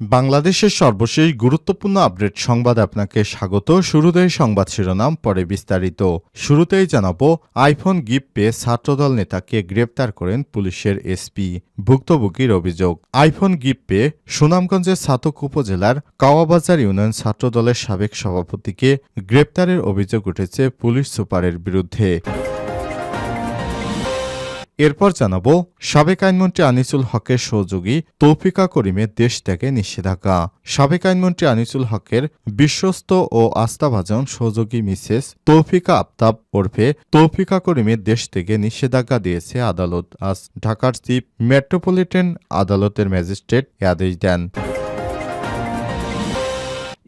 বাংলাদেশের সর্বশেষ গুরুত্বপূর্ণ আপডেট সংবাদ আপনাকে স্বাগত। শুরুতেই সংবাদ শিরোনাম, পরে বিস্তারিত। শুরুতেই জানাব, আইফোন গিফট পেয়ে ছাত্রদল নেতাকে গ্রেপ্তার করেন পুলিশের এসপি। ভুক্তভোগীর অভিযোগ, আইফোন গিফট পেয়ে সুনামগঞ্জের ছাতক উপজেলার কাওয়াবাজার ইউনিয়ন ছাত্রদলের সাবেক সভাপতিকে গ্রেপ্তারের অভিযোগ উঠেছে পুলিশ সুপারের বিরুদ্ধে। এরপর জানাব, সাবেক আইনমন্ত্রী আনিসুল হকের সহযোগী তৌফিকা করিমের দেশ থেকে নিষেধাজ্ঞা। সাবেক আইনমন্ত্রী আনিসুল হকের বিশ্বস্ত ও আস্থাভাজন সহযোগী মিসেস তৌফিকা আফতাব ওরফে তৌফিকা করিমের দেশ থেকে নিষেধাজ্ঞা দিয়েছে আদালত। আজ ঢাকার চিফ মেট্রোপলিটন আদালতের ম্যাজিস্ট্রেট আদেশ দেন।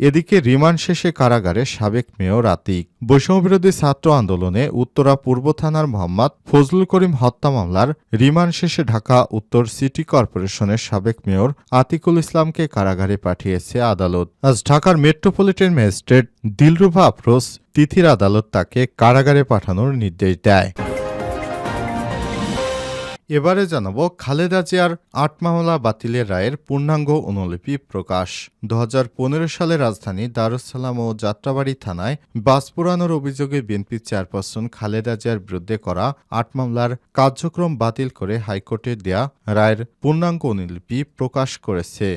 এদিকে রিমান্ড শেষে কারাগারে সাবেক মেয়র আতিক। বৈষম্যবিরোধী ছাত্র আন্দোলনে উত্তরা পূর্ব থানার মোহাম্মদ ফজলুল করিম হত্যা মামলার রিমান্ড শেষে ঢাকা উত্তর সিটি কর্পোরেশনের সাবেক মেয়র আতিকুল ইসলামকে কারাগারে পাঠিয়েছে আদালত। আজ ঢাকার মেট্রোপলিটন ম্যাজিস্ট্রেট দিলরুভা আফরোজ তিথির আদালত তাকে কারাগারে পাঠানোর নির্দেশ দেয়। এবারে জানাব খালেদা জিয়ার আট মামলা বাতিলের রায়ের পূর্ণাঙ্গ অনুলিপি প্রকাশ। দু হাজার পনেরো সালে রাজধানী দারুসালাম ও যাত্রাবাড়ি থানায় বাস পোড়ানোর অভিযোগে বিএনপি চেয়ারপারসন খালেদা জিয়ার বিরুদ্ধে করা আট মামলার কার্যক্রম বাতিল করে হাইকোর্টে দেয়া রায়ের পূর্ণাঙ্গ অনুলিপি প্রকাশ করেছে।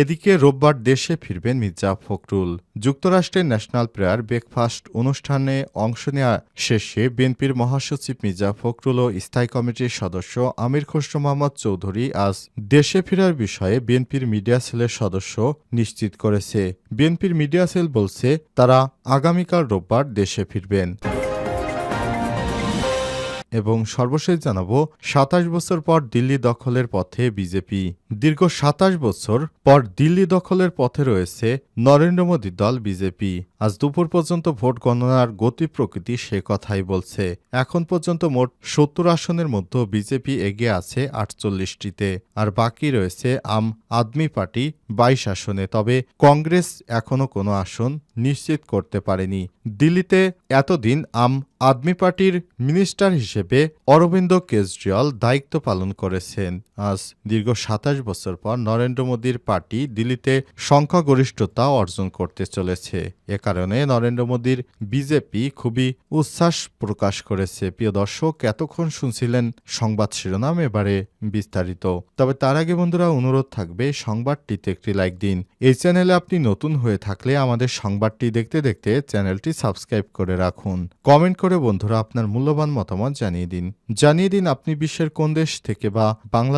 এদিকে রোববার দেশে ফিরবেন মির্জা ফখরুল। যুক্তরাষ্ট্রের ন্যাশনাল প্রেয়ার ব্রেকফাস্ট অনুষ্ঠানে অংশ নেওয়া শেষে বিএনপির মহাসচিব মির্জা ফখরুল ও স্থায়ী কমিটির সদস্য আমির খসরু মোহাম্মদ চৌধুরী আজ দেশে ফেরার বিষয়ে বিএনপির মিডিয়া সেলের সদস্য নিশ্চিত করেছে। বিএনপির মিডিয়া সেল বলছে, তারা আগামীকাল রোববার দেশে ফিরবেন। এবং সর্বশেষ জানাব, সাতাশ বছর পর দিল্লি দখলের পথে বিজেপি। দীর্ঘ সাতাশ বছর পর দিল্লি দখলের পথে রয়েছে নরেন্দ্র মোদী দল বিজেপি। আজ দুপুর পর্যন্ত ভোট গণনার গতি প্রকৃতি সে কথাই বলছে। এখন পর্যন্ত মোট সত্তর আসনের মধ্যে বিজেপি এগিয়ে আছে আটচল্লিশটিতে, আর বাকি রয়েছে আম আদমি পার্টি বাইশ আসনে। তবে কংগ্রেস এখনও কোনো আসন নিশ্চিত করতে পারেনি। দিল্লিতে এতদিন আম আদমি পার্টির মিনিস্টার হিসেবে অরবিন্দ কেজরিওয়াল দায়িত্ব পালন করেছেন। আজ দীর্ঘ সাতাশ বছর পর নরেন্দ্র মোদীর পার্টি দিল্লিতে সংখ্যাগরিষ্ঠতা অর্জন করতে চলেছে। এ কারণে নরেন্দ্র মোদীর বিজেপি খুবই উচ্ছ্বাস প্রকাশ করেছে। প্রিয় দর্শক, এতক্ষণ শুনছিলেন সংবাদ শিরোনাম, এবারে বিস্তারিত। তবে তার আগে বন্ধুরা, অনুরোধ থাকবে, সংবাদটিতে একটি লাইক দিন। এই চ্যানেলে আপনি নতুন হয়ে থাকলে আমাদের সংবাদটি দেখতে দেখতে চ্যানেলটি সাবস্ক্রাইব করে রাখুন। কমেন্ট করে বন্ধুরা আপনার মূল্যবান মতামত জানিয়ে দিন। জানিয়ে দিন আপনি বিশ্বের কোন দেশ থেকে বা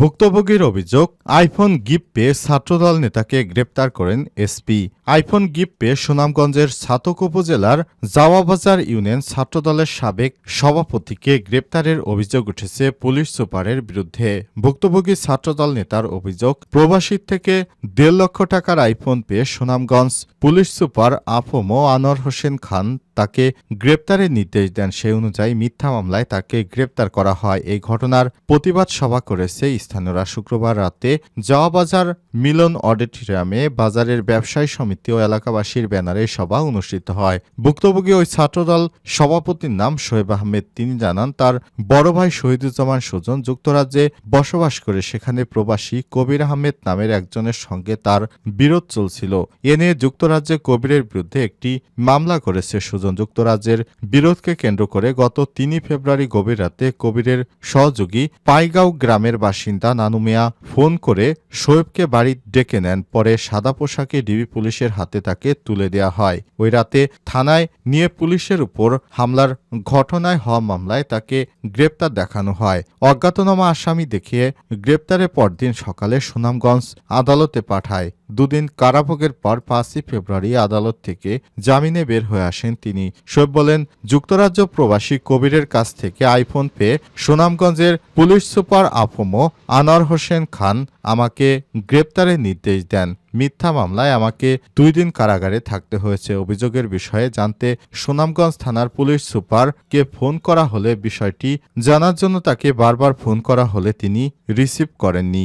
ভুক্তভোগীর অভিযোগ, আইফোন গিফট পেয়ে ছাত্রদল নেতাকে গ্রেপ্তার করেন এসপি। আইফোন গিফট পেয়ে সুনামগঞ্জের ছাতক উপজেলার জাওয়াবাজার ইউনিয়ন ছাত্রদলের সাবেক সভাপতিকে গ্রেপ্তারের অভিযোগ উঠেছে পুলিশ সুপারের বিরুদ্ধে। ভুক্তভোগী ছাত্রদল নেতার অভিযোগ প্রবাসীর থেকে দেড় লক্ষ টাকার আইফোন পেয়ে সুনামগঞ্জ পুলিশ সুপার আফমো আনোয়ার হোসেন খান তাকে গ্রেপ্তারের নির্দেশ দেন। সেই অনুযায়ী মিথ্যা মামলায় তাকে গ্রেপ্তার করা হয়। এই ঘটনার প্রতিবাদ সভা করেছে স্থানীয়রা। শুক্রবার রাতে জাওয়াবাজার মিলন অডিটোরিয়ামে বাজারের ব্যবসায়ী সমিতি ও এলাকাবাসীর ব্যানারে সভা অনুষ্ঠিত হয়। ভুক্তভোগী ওই ছাত্রদল সভাপতির নাম শোয়েব আহমেদ। তিনি জানান, তার বড় ভাই শহীদুজ্জামান সুজন যুক্তরাজ্যে বসবাস করে। সেখানে প্রবাসী কবির আহমেদ নামের একজনের সঙ্গে তার বিরোধ চলছিল। এ নিয়ে যুক্তরাজ্যে কবিরের বিরুদ্ধে একটি মামলা করেছে যুক্তরাজ্যের বিরোধকে কেন্দ্র করে গত তিনই ফেব্রুয়ারি গভীর রাতে কবিরের সহযোগী পাইগাঁও গ্রামের বাসিন্দা নানু মিয়া ফোন করে শোয়েবকে বাড়ি ডেকে নেন, পরে সাদা পোশাকে ডিবি পুলিশের হাতে তাকে তুলে দেওয়া হয়। ওই রাতে থানায় নিয়ে পুলিশের উপর হামলার ঘটনায় হওয়া মামলায় তাকে গ্রেপ্তার দেখানো হয়। অজ্ঞাতনামা আসামি দেখিয়ে গ্রেপ্তারের পরদিন সকালে সুনামগঞ্জ আদালতে পাঠায়। দুদিন কারাভোগের পর পাঁচই ফেব্রুয়ারি আদালত থেকে জামিনে বের হয়ে আসেন তিনি। শোয়েব বলেন, যুক্তরাজ্য প্রবাসী কবিরের কাছ থেকে আইফোন পেয়ে সুনামগঞ্জের পুলিশ সুপার আফমো আনোয়ার হোসেন খান আমাকে গ্রেপ্তারের নির্দেশ দেন। মিথ্যা মামলায় আমাকে দুই দিন কারাগারে থাকতে হয়েছে। অভিযোগের বিষয়ে জানতে সুনামগঞ্জ থানার পুলিশ সুপারকে ফোন করা হলে বিষয়টি জানার জন্য তাকে বারবার ফোন করা হলে তিনি রিসিভ করেননি।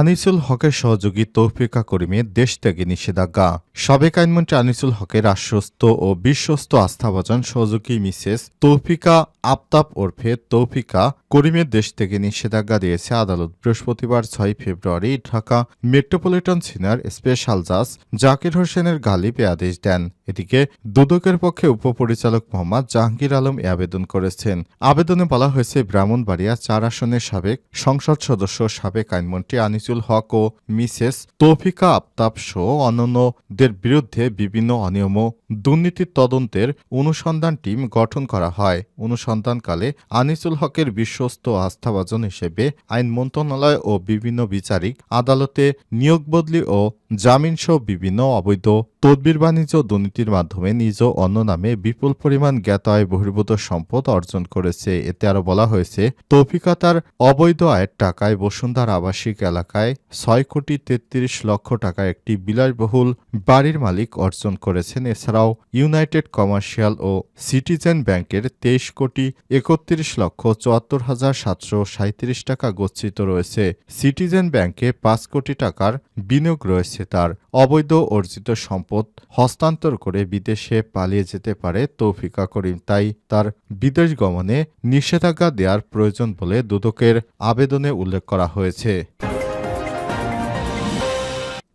আনিসুল হকের সহযোগী তৌফিকা করিমের দেশ ত্যাগে নিষেধাজ্ঞা। সাবেক আইনমন্ত্রী আনিসুল হকের আশ্বস্ত ও বিশ্বস্ত আস্থাভাজন সহযোগী মিসেস তৌফিকা আফতাব ওরফে তৌফিকা করিমের দেশ থেকে নিষেধাজ্ঞা দিয়েছে আদালত বৃহস্পতিবার ছয় ফেব্রুয়ারি ঢাকা মেট্রোপলিটন সিনিয়র স্পেশাল জাজ জাকির হোসেনের গালিবে আদেশ দেন। এদিকে দুদকের পক্ষে উপপরিচালক মোহাম্মদ জাহাঙ্গীর আলম এ আবেদন করেছেন। আবেদনে বলা হয়েছে, ব্রাহ্মণবাড়িয়া চার আসনের সাবেক সংসদ সদস্য, সাবেক আইনমন্ত্রী আনিসুল হক ও মিসেস তৌফিকা আফতাব সহ অন্যান্যদের বিরুদ্ধে বিভিন্ন অনিয়ম ও দুর্নীতির তদন্তের অনুসন্ধান টিম গঠন করা হয়। অনুসন্ধানকালে আনিসুল হকের বিশ্বস্ত আস্থাভাজন হিসেবে আইন মন্ত্রণালয় ও বিভিন্ন বিচারিক আদালতে নিয়োগ বদলি ও জামিনসহ বিভিন্ন অবৈধ তদবির বাণিজ্য দুর্নীতির মাধ্যমে নিজ অন্য নামে বিপুল পরিমাণ জ্ঞাত আয় বহির্ভূত সম্পদ অর্জন করেছে। এতে আরও বলা হয়েছে, তৌফিকা তার অবৈধ আয়ের টাকায় বসুন্ধার আবাসিক এলাকায় ছয় কোটি তেত্রিশ লক্ষ টাকা একটি বিলাসবহুল বাড়ির মালিক অর্জন করেছেন। এছাড়াও ইউনাইটেড কমার্শিয়াল ও সিটিজেন ব্যাংকের তেইশ কোটি একত্রিশ লক্ষ চুয়াত্তর হাজার সাতশো সাঁত্রিশ টাকা গচ্ছিত রয়েছে। সিটিজেন ব্যাংকে পাঁচ কোটি টাকার বিনিয়োগ রয়েছে তার অবৈধ অর্জিত সম্পদ। হস্তান্তর করে বিদেশে পালিয়ে যেতে পারে তৌফিকা করিম। তাই তার বিদেশ গমনে নিষেধাজ্ঞা দেওয়ার প্রয়োজন বলে দুদকের আবেদনে উল্লেখ করা হয়েছে।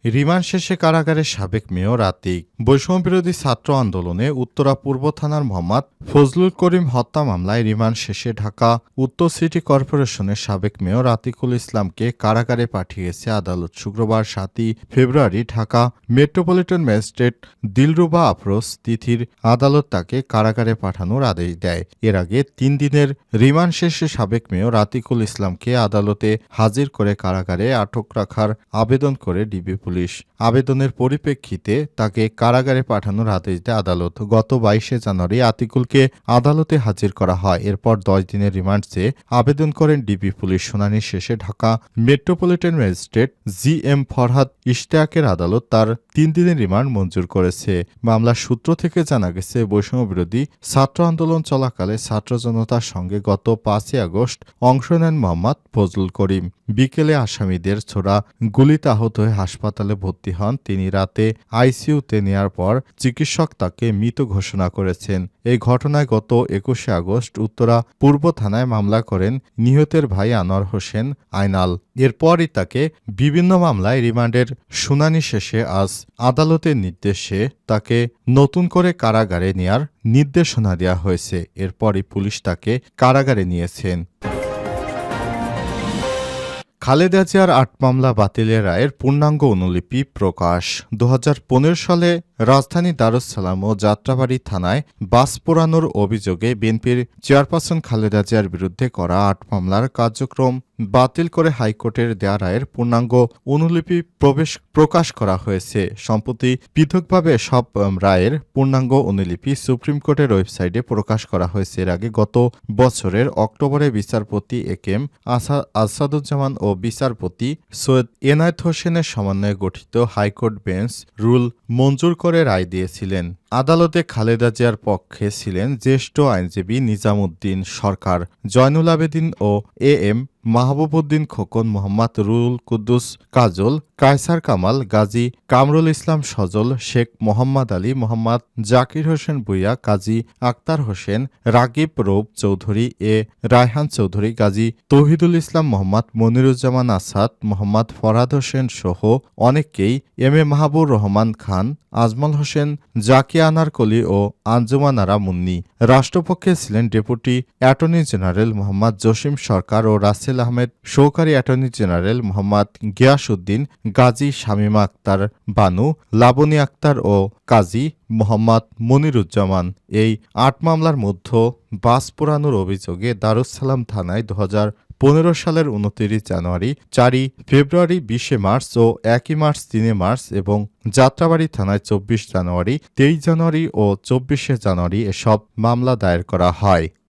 রিমান্ড শেষে কারাগারের সাবেক মেয়র আতিক, বৈষম্যবিরোধী ছাত্র আন্দোলনে উত্তরা পূর্ব থানার মোহাম্মদ ফজলুল করিম হত্যা মামলায় রিমান্ড শেষে ঢাকা উত্তর সিটি কর্পোরেশনের সাবেক মেয়র আতিকুল ইসলামকে কারাগারে পাঠিয়েছে আদালত। শুক্রবার সাতই ফেব্রুয়ারি ঢাকা মেট্রোপলিটন ম্যাজিস্ট্রেট দিলরুবা আফরোজ তিথির আদালত তাকে কারাগারে পাঠানোর আদেশ দেয়। এর আগে তিন দিনের রিমান্ড শেষে সাবেক মেয়র আতিকুল ইসলামকে আদালতে হাজির করে কারাগারে আটক রাখার আবেদন করে ডিবি পুলিশ আবেদনের পরিপ্রেক্ষিতে তাকে কারাগারে পাঠানোর আদেশ দেয় আদালত গত বাইশে জানুয়ারি আতিকুলকে আদালতে হাজির করা হয়। এরপর দশ দিনের রিমান্ড চেয়ে আবেদন করেন ডিবি পুলিশ। শুনানি শেষে Dhaka metropolitan magistrate G M Farhad ইশতেয়াকের আদালত তার তিন দিনের রিমান্ড মঞ্জুর করেছে। মামলার সূত্র থেকে জানা গেছে, বৈষম্য বিরোধী ছাত্র আন্দোলন চলাকালে ছাত্র জনতার সঙ্গে গত পাঁচই আগস্ট অংশ নেন মোহাম্মদ ফজলুল করিম। বিকেলে আসামিদের ছোড়া গুলিতে আহত হয়ে হাসপাতালে ভর্তি হন তিনি। রাতে আইসিইউতে নেয়ার পর চিকিৎসক তাকে মৃত ঘোষণা করেছেন। এই ঘটনায় গত একুশে আগস্ট উত্তরা পূর্ব থানায় মামলা করেন নিহতের ভাই আনোয়ার হোসেন আইনাল। এরপরই তাকে বিভিন্ন মামলায় রিমান্ডের শুনানি শেষে আজ আদালতের নির্দেশে তাকে নতুন করে কারাগারে নেয়ার নির্দেশনা দেওয়া হয়েছে। এরপরই পুলিশ তাকে কারাগারে নিয়েছেন। খালেদা জিয়ার আট মামলা বাতিলের রায়ের পূর্ণাঙ্গ অনুলিপি প্রকাশ। দু হাজার পনেরো সালে রাজধানী দারুসালাম ও যাত্রাবাড়ি থানায় বাস পোড়ানোর অভিযোগে বিএনপির চেয়ারপারসন খালেদা জিয়ার বিরুদ্ধে করা আট মামলার কার্যক্রম বাতিল করে হাইকোর্টের দেয়া রায়ের পূর্ণাঙ্গ অনুলিপি প্রবেশ প্রকাশ করা হয়েছে। সম্প্রতি পৃথকভাবে সব রায়ের পূর্ণাঙ্গ অনুলিপি সুপ্রিম কোর্টের ওয়েবসাইটে প্রকাশ করা হয়েছে। এর আগে গত বছরের অক্টোবরে বিচারপতি এ কেম আসা আসাদুজ্জামান ও বিচারপতি সৈয়দ এনায়েত হোসেনের সমন্বয়ে গঠিত হাইকোর্ট বেঞ্চ রুল মঞ্জুর করে রায় দিয়েছিলেন। আদালতে খালেদা জিয়ার পক্ষে ছিলেন জ্যেষ্ঠ আইনজীবী নিজামুদ্দিন সরকার, জয়নুল আবেদিন ও A M Mahbubuddin Khokon, Mohammad Ruhul Quddus, Kajal, Kaiser Kamal, Gazi Kamrul Islam Sajal, Sheikh Mohammad Ali Mohammad, Zakir Hossain Bhuiyan, Kazi Akhtar Hossain, Ragib Rauf Chowdhury, A Raihan Chowdhury, Gazi Tauhidul Islam Mohammad, Moniruzzaman Asad, Mohammad Farhad Hossain সহ অনেককেই M A Mahbur Rahman Khan, Ajmal Hossain Zakia Anarkali ও আঞ্জুমান আরা মুন্নি। রাষ্ট্রপক্ষে ছিলেন deputy attorney general Mohammad Jasim Sarkar ও Russell Ahmed. সহকারী attorney general Mohammad Giasuddin, Gazi Shamima Akhter Banu, Laboni Akhter ও কাজী মোহাম্মদ মনিরুজ্জামান। এই আট মামলার মধ্যে বাস পোড়ানোর অভিযোগে দারুসালাম থানায় দু হাজার পনেরো সালের উনতিরিশ জানুয়ারি, চারই ফেব্রুয়ারি, বিশে মার্চ ও একই মার্চ, তিনে মার্চ এবং যাত্রাবাড়ি থানায় চব্বিশ জানুয়ারি, তেইশ জানুয়ারি ও চব্বিশে জানুয়ারি এসব মামলা দায়ের করা হয়।